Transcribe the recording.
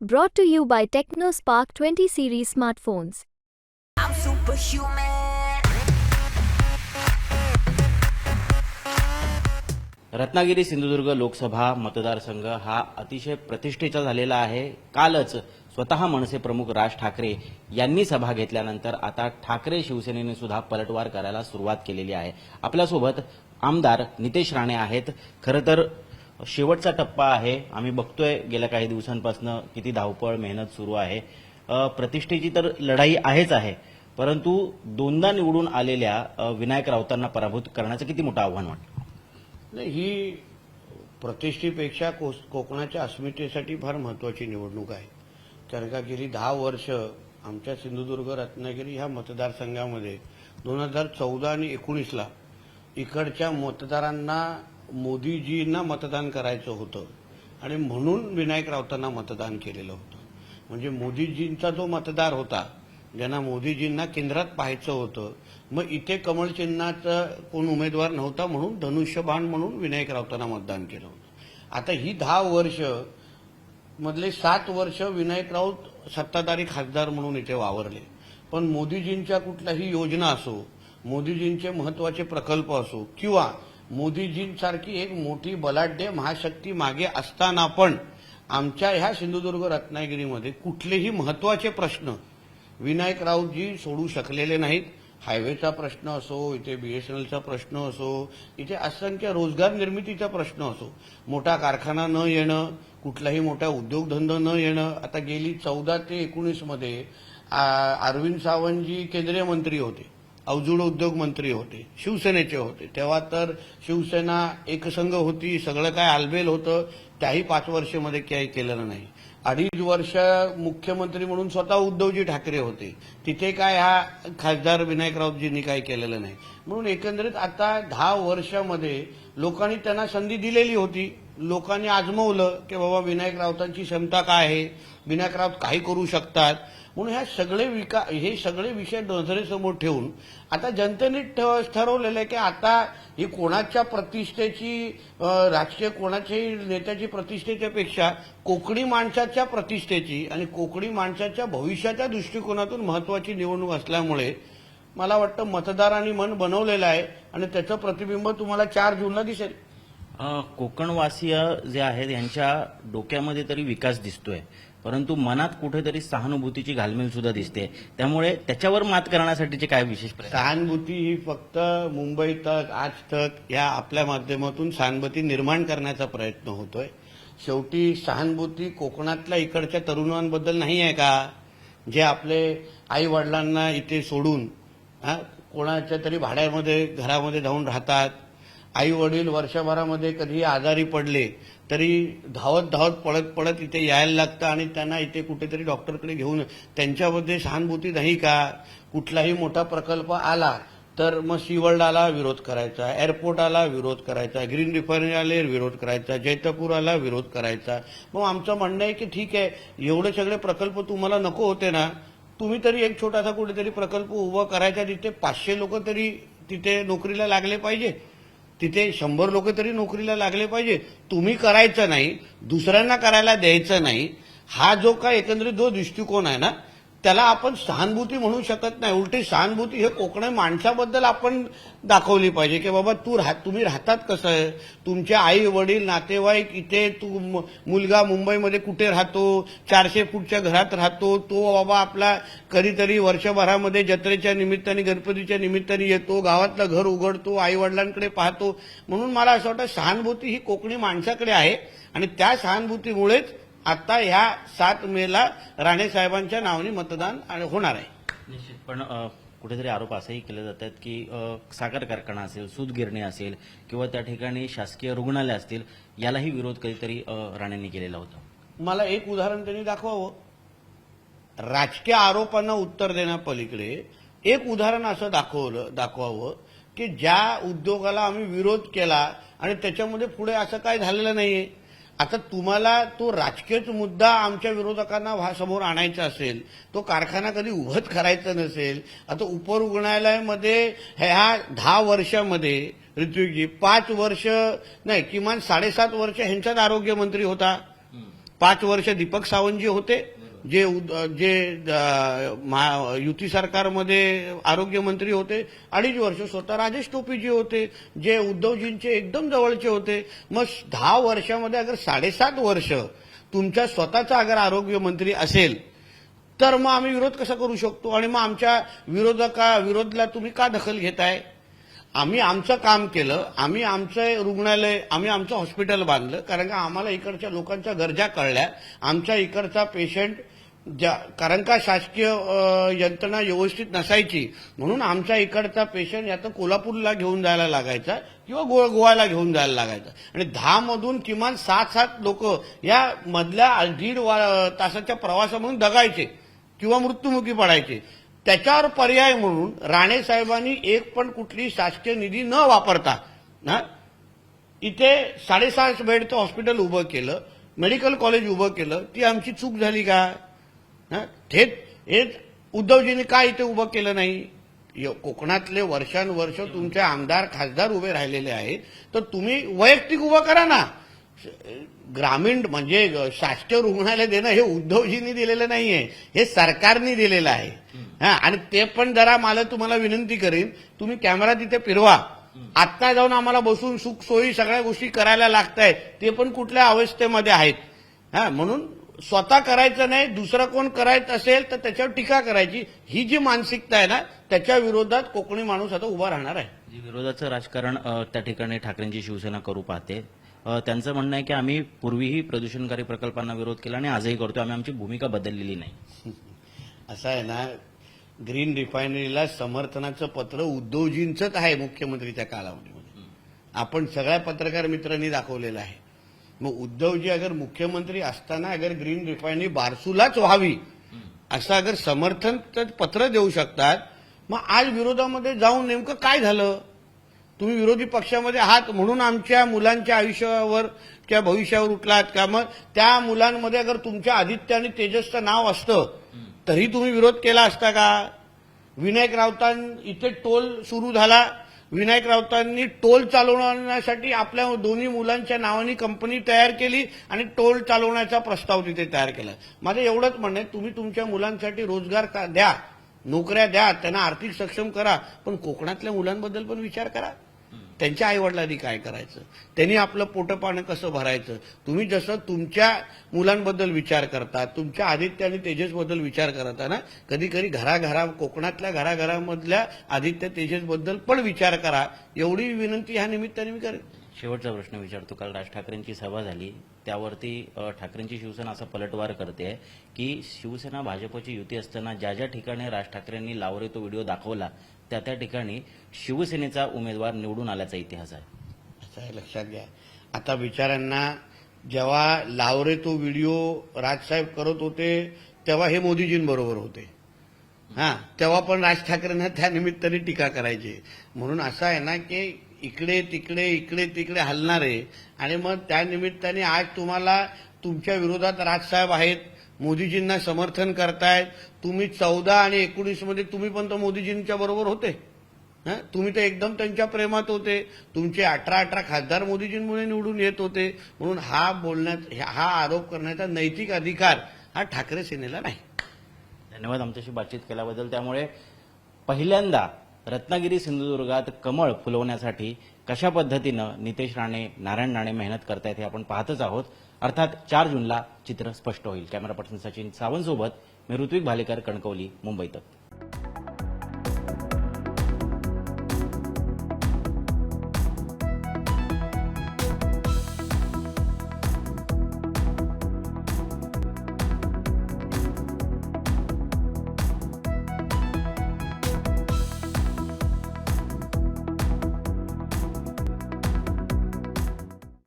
Brought to you by TechnoSpark 20 series smartphones. I'm superhuman. Ratnagiri Sindhudurg Lok Sabha मतदारसंघ हा अतिशय प्रतिष्ठेचा झालेला आहे कालच स्वतः मनसे प्रमुख राज ठाकरे यांनी सभा घेतल्यानंतर आता ठाकरे शिवसेनेने सुद्धा पलटवार करायला सुरुवात केलेली आहे आपल्यासोबत आमदार नितेश राणे आहेत खरं तर शेवटचा टप्पा आहे. आम्ही बघतोय गेल्या काही दिवसांपासून किती धावपळ मेहनत सुरू आहे. प्रतिष्ठेची तर लढाई आहेच आहे. परंतु दोनदा निवडून आलेल्या विनायक राऊतांना पराभूत करण्याचं किती मोठं आव्हान वाटतं? ही प्रतिष्ठेपेक्षा कोस कोकणाच्या अस्मितेसाठी फार महत्वाची निवडणूक आहे. कारण का गेली दहा वर्ष आमच्या सिंधुदुर्ग रत्नागिरी ह्या मतदारसंघामध्ये दोन हजार चौदा आणि एकोणीसला इकडच्या मतदारांना मोदीजींना मतदान करायचं होतं. आणि म्हणून विनायक राऊतांना मतदान केलेलं होतं. म्हणजे मोदीजींचा जो मतदार होता ज्यांना मोदीजींना केंद्रात पाहायचं होतं मग इथे कमळचिन्हाचा कोण उमेदवार नव्हता म्हणून धनुष्यबाण म्हणून विनायक राऊतांना मतदान केलं होतं. आता ही दहा वर्ष मधले सात वर्ष विनायक राऊत सत्ताधारी खासदार म्हणून इथे वावरले. पण मोदीजींच्या कुठल्याही योजना असो मोदीजींचे महत्त्वाचे प्रकल्प असो किंवा मोदीजींसारखी एक मोठी बलाढ्य महाशक्ती मागे असताना पण आमच्या ह्या सिंधुदुर्ग रत्नागिरीमध्ये कुठलेही महत्त्वाचे प्रश्न विनायक राऊतजी सोडू शकलेले नाहीत. हायवेचा प्रश्न असो इथे बीएसएनएलचा प्रश्न असो इथे असंख्य रोजगार निर्मितीचा प्रश्न असो. मोठा कारखाना न येणं कुठलाही मोठा उद्योगधंदा न येणं. आता गेली चौदा ते एकोणीसमध्ये अरविंद सावंतजी केंद्रीय मंत्री होते. अवजूड उद्योग मंत्री होते शिवसेनेचे होते. तेव्हा तर शिवसेना एकसंघ होती सगळं काय आलबेल होतं त्याही पाच वर्षामध्ये काही केलेलं नाही. अडीच वर्ष मुख्यमंत्री म्हणून स्वतः उद्धवजी ठाकरे होते. तिथे काय हा खासदार विनायक राऊतजींनी काय केलेलं नाही. म्हणून एकंदरीत आता दहा वर्षामध्ये लोकांनी त्यांना संधी दिलेली होती. लोकांनी आजमवलं की बाबा विनायक राऊतांची क्षमता काय आहे? विनायक राऊत काही करू शकतात. म्हणून ह्या सगळे विका हे सगळे विषय नजरेसमोर ठेवून आता जनतेने ठ- ठरवलेलं आहे की आता ही कोणाच्या प्रतिष्ठेची राजकीय कोणाच्याही नेत्याची प्रतिष्ठेच्या पेक्षा कोकणी माणसाच्या प्रतिष्ठेची आणि कोकणी माणसाच्या भविष्याच्या दृष्टिकोनातून महत्वाची निवडणूक असल्यामुळे मला वाटतं मतदारांनी मन बनवलेलं आहे आणि त्याचं प्रतिबिंब तुम्हाला चार जूनला दिसेल. कोकणवासीय जे आहेत यांच्या डोक्यामध्ये तरी विकास दिसतोय. परंतु मनात कुठेतरी सहानुभूतीची घालमेल सुद्धा दिसते. त्यामुळे त्याच्यावर मात करण्यासाठीचे काय विशेष सहानुभूती ही फक्त मुंबई तक आज तक या आपल्या माध्यमातून सहानुभूती निर्माण करण्याचा प्रयत्न होतोय. शेवटी सहानुभूती कोकणातल्या इकडच्या तरुणांबद्दल नाही आहे का? जे आपले आई वडिलांना इथे सोडून कोणाच्या तरी भाड्यामध्ये घरामध्ये जाऊन राहतात. आई वडील वर्षभरामध्ये कधी आजारी पडले तरी धावत धावत पळत पळत इथे यायला लागतं आणि त्यांना इथे कुठेतरी डॉक्टरकडे घेऊन त्यांच्यामध्ये सहानुभूती नाही का? कुठलाही मोठा प्रकल्प आला तर मग शिवर्डाला विरोध करायचा एअरपोर्टाला विरोध करायचा ग्रीन रिफायनरीला विरोध करायचा जैतपुराला विरोध करायचा. मग आमचं म्हणणं आहे की ठीक आहे एवढे सगळे प्रकल्प तुम्हाला नको होते ना तुम्ही तरी एक छोटासा कुठेतरी प्रकल्प उभा करायचा तिथे पाचशे लोक तरी तिथे नोकरीला लागले पाहिजे. तिथे शंभर लोक तरी नोकरीला लागले पाहिजे. तुम्ही करायचं नाही दुसऱ्यांना करायला द्यायचं नाही. हा जो काय एकंदरीत जो दृष्टिकोन आहे ना त्याला आपण सहानुभूती म्हणू शकत नाही. उलटी सहानुभूती हे कोकणी माणसाबद्दल आपण दाखवली पाहिजे की बाबा तू राह तुम्ही राहतात कसं? आहे तुमचे आई वडील नातेवाईक इथे तू मुलगा मुंबईमध्ये कुठे राहतो? चारशे फूटच्या घरात राहतो. तो बाबा आपला कधीतरी वर्षभरामध्ये जत्रेच्या निमित्ताने गणपतीच्या निमित्ताने येतो. गावातलं घर उघडतो आई वडिलांकडे पाहतो. म्हणून मला असं वाटतं सहानुभूती ही कोकणी माणसाकडे आहे. आणि त्या सहानुभूतीमुळेच आता ह्या सात मेला राणे साहेबांच्या नावाने मतदान आणि होणार आहे. निश्चित. पण कुठेतरी आरोप असेही केले जातात की साखर कारखाना असेल सूतगिरणी असेल किंवा त्या ठिकाणी शासकीय रुग्णालय असतील यालाही विरोध कधीतरी राणेंनी केलेला होता. मला एक उदाहरण त्यांनी दाखवावं. राजकीय आरोपांना उत्तर देण्यापलीकडे एक उदाहरण असं दाखवलं दाखवावं की ज्या उद्योगाला आम्ही विरोध केला आणि त्याच्यामध्ये पुढे असं काय झालेलं नाहीये. आता तुम्हाला तो राजकीयच मुद्दा आमच्या विरोधकांना समोर आणायचा असेल तो कारखाना कधी उभत करायचा नसेल आता उपरुग्णालयामध्ये ह्या दहा वर्षामध्ये ऋत्विकजी पाच वर्ष नाही किमान साडेसात वर्ष ह्यांचाच आरोग्यमंत्री होता. पाच वर्ष दीपक सावंतजी होते. जे उद- जे महा- युती सरकारमध्ये आरोग्यमंत्री होते अडीच वर्ष स्वतः राजेश टोपीजी होते जे उद्धवजींचे एकदम जवळचे होते. मग दहा वर्षामध्ये अगर साडेसात वर्ष तुमच्या स्वतःचा अगर आरोग्यमंत्री असेल तर मग आम्ही विरोध कसा करू शकतो? आणि मग आमच्या विरोधका विरोधला तुम्ही का दखल घेताय? आम्ही आमचं काम केलं आम्ही आमचं रुग्णालय आम्ही आमचं हॉस्पिटल बांधलं कारण का आम्हाला इकडच्या लोकांच्या गरजा कळल्या. आमच्या इकडचा पेशंट ज्या कारण का शासकीय यंत्रणा व्यवस्थित नसायची. म्हणून आमच्या इकडचा पेशंट या तर कोल्हापूरला घेऊन जायला लागायचा किंवा गो गोव्याला घेऊन जायला लागायचा. आणि दहामधून किमान सात सात लोक या मधल्या दीड वा- तासाच्या प्रवासामधून दगायचे किंवा मृत्युमुखी पडायचे. त्याच्यावर पर्याय म्हणून राणे साहेबांनी एक पण कुठली शासकीय निधी न वापरता ना इथे साडेसहाशे बेडचं हॉस्पिटल उभं केलं मेडिकल कॉलेज उभं केलं ती आमची चूक झाली का? थेट हेच उद्धवजींनी का इथे उभं केलं नाही? कोकणातले वर्षानुवर्ष तुमचे आमदार खासदार उभे राहिलेले आहेत. तर तुम्ही वैयक्तिक उभं करा ना. ग्रामीण म्हणजे शासकीय रुग्णालय देणं हे उद्धवजींनी दिलेलं नाहीये. हे सरकारने दिलेलं आहे. हा? आणि ते पण जरा मला तुम्हाला विनंती करीन. तुम्ही कॅमेरा तिथे फिरवा. आत्ता जाऊन आम्हाला बसून सुख सोयी सगळ्या गोष्टी करायला लागत आहेत ते पण कुठल्या अवस्थेमध्ये आहेत? हा? म्हणून स्वतः करायचं नाही दुसरं कोण करायचं असेल तर त्याच्यावर टीका करायची. ही जी मानसिकता आहे ना त्याच्या विरोधात कोकणी माणूस आता उभा राहणार आहे. जे विरोधाचं राजकारण त्या ठिकाणी ठाकरेंची शिवसेना करू पाहते. त्यांचं म्हणणं आहे की आम्ही पूर्वीही प्रदूषणकारी प्रकल्पांना विरोध केला आणि आजही करतो आम्ही आमची भूमिका बदललेली नाही. असं आहे ना ग्रीन रिफायनरीला समर्थनाचं पत्र उद्धवजींचंच आहे मुख्यमंत्रीच्या कालावधीमध्ये. आपण सगळ्या पत्रकार मित्रांनी दाखवलेलं आहे. मग उद्धवजी अगर मुख्यमंत्री असताना अगर ग्रीन रिफायनरी बारसूलाच व्हावी असं अगर समर्थन तर पत्र देऊ शकतात. मग आज विरोधामध्ये जाऊन नेमकं काय झालं? तुम्ही विरोधी पक्षामध्ये आहात म्हणून आमच्या मुलांच्या आयुष्यावर किंवा भविष्यावर उठलात का? मग त्या मुलांमध्ये अगर तुमच्या आदित्य आणि तेजसचं नाव असतं तरी तुम्ही विरोध केला असता का? विनायक राऊतां इथे टोल सुरू झाला विनायक राऊतांनी टोल चालवण्यासाठी आपल्या दोन्ही मुलांच्या नावाने कंपनी तयार केली आणि टोल चालवण्याचा प्रस्ताव तिथे तयार केला. माझं एवढंच म्हणणं आहे तुम्ही तुमच्या मुलांसाठी रोजगार का- द्या नोकऱ्या द्या त्यांना आर्थिक सक्षम करा पण कोकणातल्या मुलांबद्दल पण विचार करा. त्यांच्या आईवडिलांनी काय करायचं? त्यांनी आपलं पोटपाणं कसं भरायचं? तुम्ही जसं तुमच्या मुलांबद्दल विचार करता तुमच्या आदित्य आणि तेजसबद्दल विचार करता ना कधी कधी घराघरा कोकणातल्या घराघरामधल्या आदित्य तेजसबद्दल पण विचार करा. एवढी विनंती ह्या निमित्ताने मी करेन. शेवटचा प्रश्न विचारतो. काल राज ठाकरेंची सभा झाली. त्यावरती ठाकरेंची शिवसेना असा पलटवार करते की शिवसेना भाजपची युती असताना ज्या ज्या ठिकाणी राज ठाकरेंनी लावरे तो व्हिडिओ दाखवला त्या त्या ठिकाणी शिवसेनेचा उमेदवार निवडून आल्याचा इतिहास आहे. असं आहे लक्षात घ्या. आता विचारांना जेव्हा लावरे तो व्हिडिओ राजसाहेब करत होते तेव्हा हे मोदीजींबरोबर होते. हा तेव्हा पण राज ठाकरेंना त्या निमित्ताने टीका करायची. म्हणून असं आहे ना की इकडे तिकडे इकडे तिकडे हलणारे आणि मग त्या निमित्ताने आज तुम्हाला तुमच्या विरोधात राजसाहेब आहेत मोदीजींना समर्थन करतायत. तुम्ही चौदा आणि एकोणीसमध्ये तुम्ही पण तर मोदीजींच्या बरोबर होते. तुम्ही तर एकदम त्यांच्या प्रेमात होते. तुमचे अठरा अठरा खासदार मोदीजींमुळे निवडून येत होते. म्हणून हा बोलण्यात हा आरोप करण्याचा नैतिक अधिकार हा ठाकरे सेनेला नाही. धन्यवाद आमच्याशी बातचीत केल्याबद्दल. त्यामुळे पहिल्यांदा रत्नागिरी सिंधुदुर्गात कमळ फुलवण्यासाठी कशा पद्धतीनं नितेश राणे नारायण राणे मेहनत करतायत हे आपण पाहतच आहोत. अर्थात चार जूनला चित्र स्पष्ट होईल. कॅमेरा पर्सन सचिन सावंतसोबत मी ऋत्विक भालेकर कणकवली मुंबईत